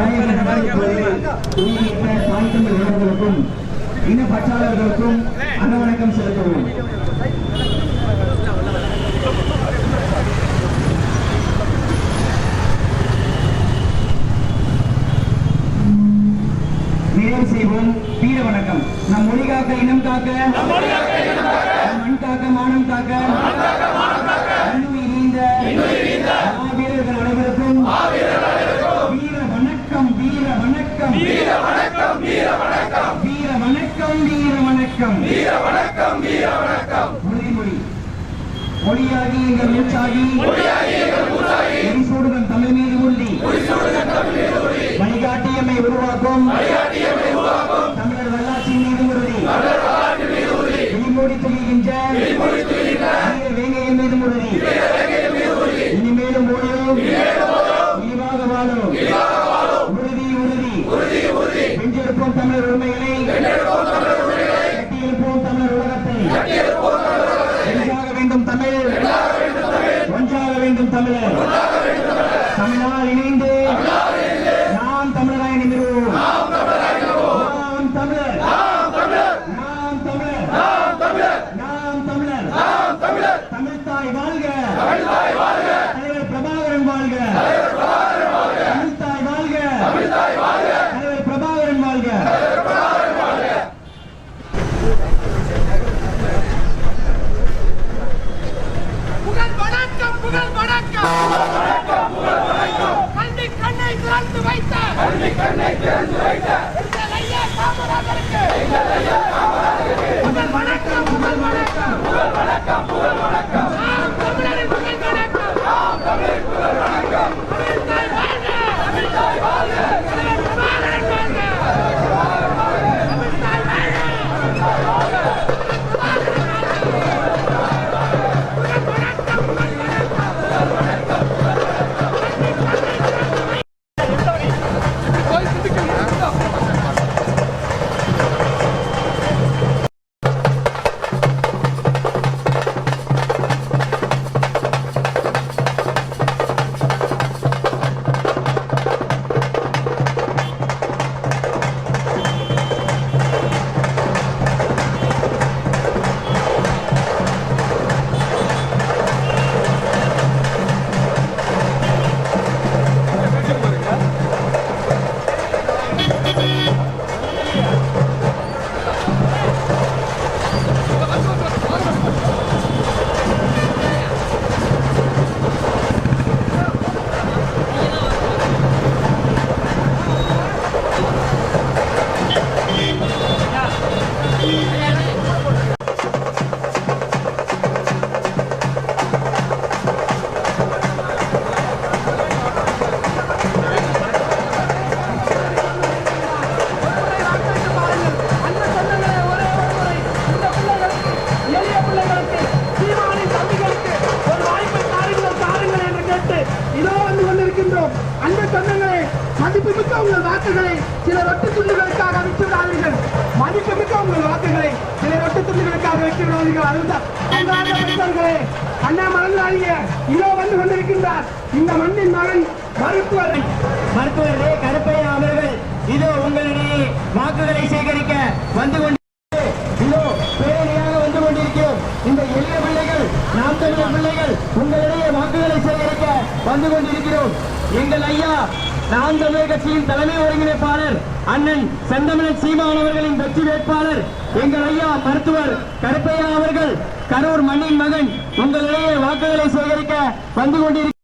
தாயக இன பற்றாளர்களுக்கும் அன்னவணக்கம் செலுத்துவோம். நிறைவு செய்வோம். வீர வணக்கம். நம் மொழி காக்க இனம் காக்க நம் மண் காக்க மானம் காக்க எங்கள் மூச்சாகி முடிசூடுதன் தமிழ் மீது உள்ளி வழிகாட்டியமை உருவாக்கும் தமிழர் வரலாற்றின் மீது உறுதி விழிமூடி துணிகின்ற வீர வேங்கையின் மீது உறுதி இனிமேலும் ஓடியும் விரிவாக வாழும் உறுதி உறுதி வென்றெடுப்போம் தமிழர் உரிமைகளை கட்டியெழுப்போம் தமிழர் உலகத்தை ஒன்றாக வேண்டும் தமிழ் ஒன்றாக வேண்டும் தமிழர் விட்டுவிடாதீர்கள் அதுதான் அன்பார்ந்த பெற்றோர்களே அண்ணா மறந்தாதீங்க இதோ வந்து கொண்டிருக்கின்றார் இந்த மண்ணின் மகன் மருத்துவர். மருத்துவர் கருப்பையா அவர்கள் இதோ உங்களிடையே வாக்குகளை சேகரிக்க வந்து கொண்டு இதோ பேரணியாக வந்து கொண்டிருக்கிறோம். இந்த எளிய பிள்ளைகள் நாம் தமிழர் பிள்ளைகள் உங்களிடையே வாக்குகளை சேகரிக்க வந்து கொண்டிருக்கிறோம். எங்கள் ஐயா நாம் தமிழர் கட்சியின் தலைமை ஒருங்கிணைப்பாளர் அண்ணன் செந்தமிழன் சீமான் அவர்களின் வெற்றி வேட்பாளர். எங்கள் ஐயா மருத்துவர் கருப்பையா அவர்கள் கரூர் மண்ணின் மகன் உங்களிடையே வாக்குகளை சேகரிக்க வந்து கொண்டிருக்கிறார்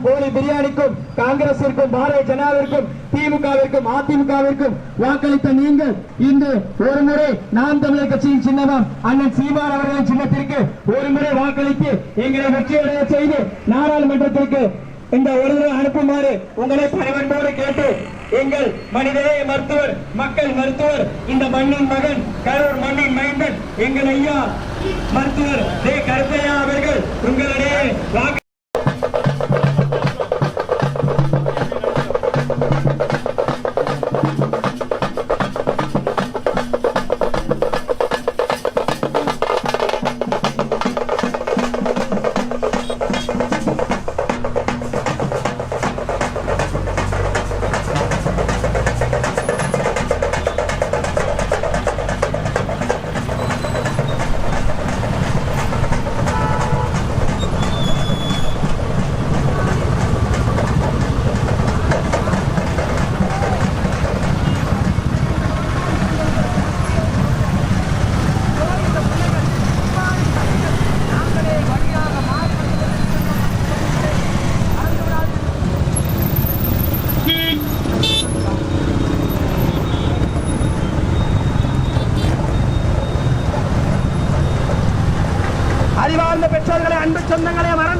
கொண்டாட்டருக்கும் கோழி பிரியாணிக்கும் காங்கிரசிற்கும் பாரதிய ஜனதாவிற்கும் திமுகவிற்கும் அதிமுகவிற்கும் வாக்களித்த நீங்கள் இன்று ஒரு முறை நாம் தமிழர் கட்சியின் சின்னமாம் அண்ணன் சீமான் அவர்களின் சின்னத்திற்கு ஒரு முறை வாக்களித்து எங்களை வெற்றியடைய செய்து நாடாளுமன்றத்திற்கு இந்த ஒரு தடவை அனுப்புமாறு உங்களை பணிவன்போடு கேட்டு எங்கள் மனிதநேய மருத்துவர் மக்கள் மருத்துவர் இந்த மண்ணின் மகன் கரூர் மண்ணின் மைந்தன் எங்கள் ஐயா மருத்துவர் தே கருப்பையா அவர்கள் உங்களிடையே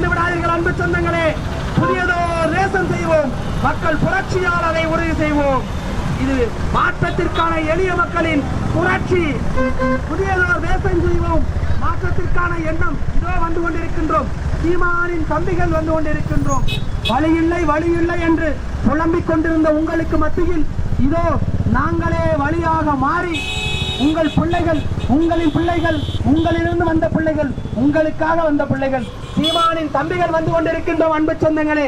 மறந்து விடாதீர்கள் அன்பு சொந்தங்களே. புதியதோர் ரேசன் செய்வோம். மக்கள் புரட்சியால் அதை உறுதி செய்வோம். இது மாற்றத்திற்கான எளிய மக்களின் புரட்சி. புதியதோர் ரேசன் செய்வோம். மாற்றத்திற்கான எண்ணம் இதோ வந்து கொண்டிருக்கின்றோம். சீமானின் தம்பிகள் வந்து கொண்டிருக்கின்றோம். வழியில்லை வழியில்லை என்று புலம்பிக் கொண்டிருந்த உங்களுக்கு மத்தியில் இதோ நாங்களே வழியாக மாறி உங்கள் பிள்ளைகள் உங்களின் பிள்ளைகள் உங்களிலிருந்து வந்த பிள்ளைகள் உங்களுக்காக வந்த பிள்ளைகள் சீமானின் தம்பிகள் வந்து கொண்டிருக்கின்றோம் அன்பு சொந்தங்களே.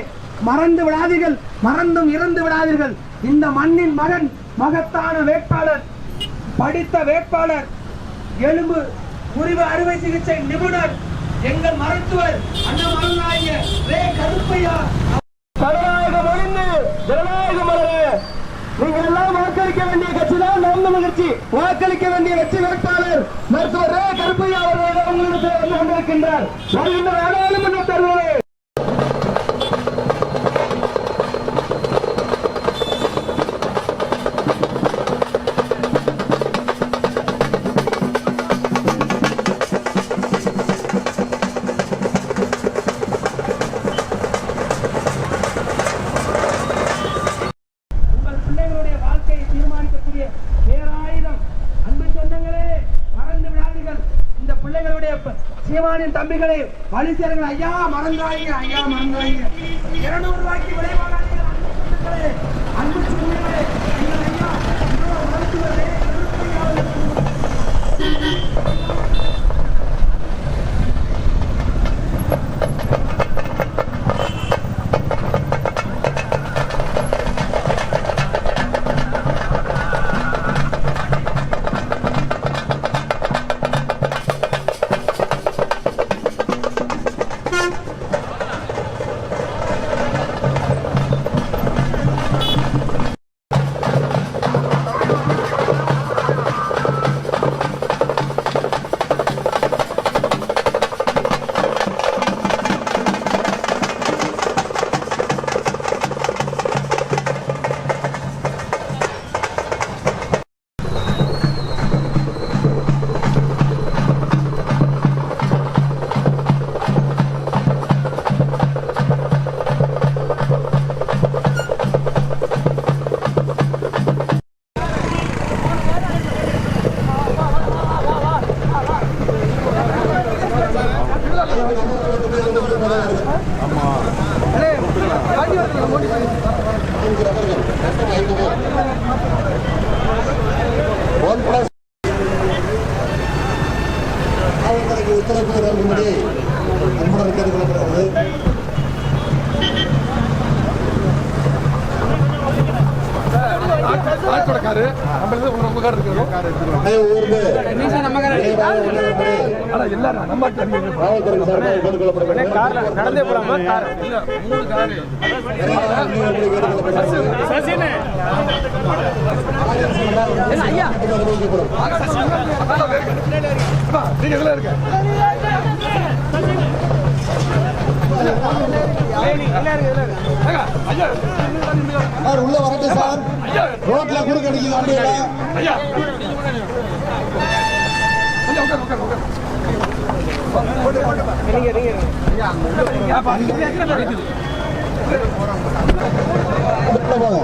மறந்து விடாதீர்கள் மறந்தும் இறந்து விடாதீர்கள். இந்த மண்ணின் மகன் மகத்தான வேட்பாளர் படித்த வேட்பாளர் எலும்பு முறிவு அறுவை சிகிச்சை நிபுணர் எங்கள் மருத்துவர் அண்ணா ரே கருப்பையா. ஜனநாயகம் ஒழிந்து ஜனநாயகம் வளர நீங்கள் எல்லாம் வாக்களிக்க வேண்டிய கட்சி தான் நாம் கட்சி வாக்களிக்க வேண்டிய கட்சி வேட்பாளர் மருத்துவர் ரே கருப்பையா அவர்கள் உங்களிடத்தில் வந்து கொண்டிருக்கின்றார். வருகின்ற நாடாளுமன்ற தேர்தலில் மறந்து விடாதீர்கள். இந்த பிள்ளைகளுடைய சீமானின் தம்பிகளை வழி சேருங்கள். ஐயா மறந்தாங்க ஐயா மறந்தாங்க இருநூறு ரூபாய்க்கு விளைவாகாதீர்கள் அன்பு அன்பு ஆனா எல்லாரும் நம்ம கார்ல நடந்தே போலாமா கார் ஐயா உள்ள வரட்டும் சார். ரோட்ல குறுக்கடிக்குது அப்படியே. போங்க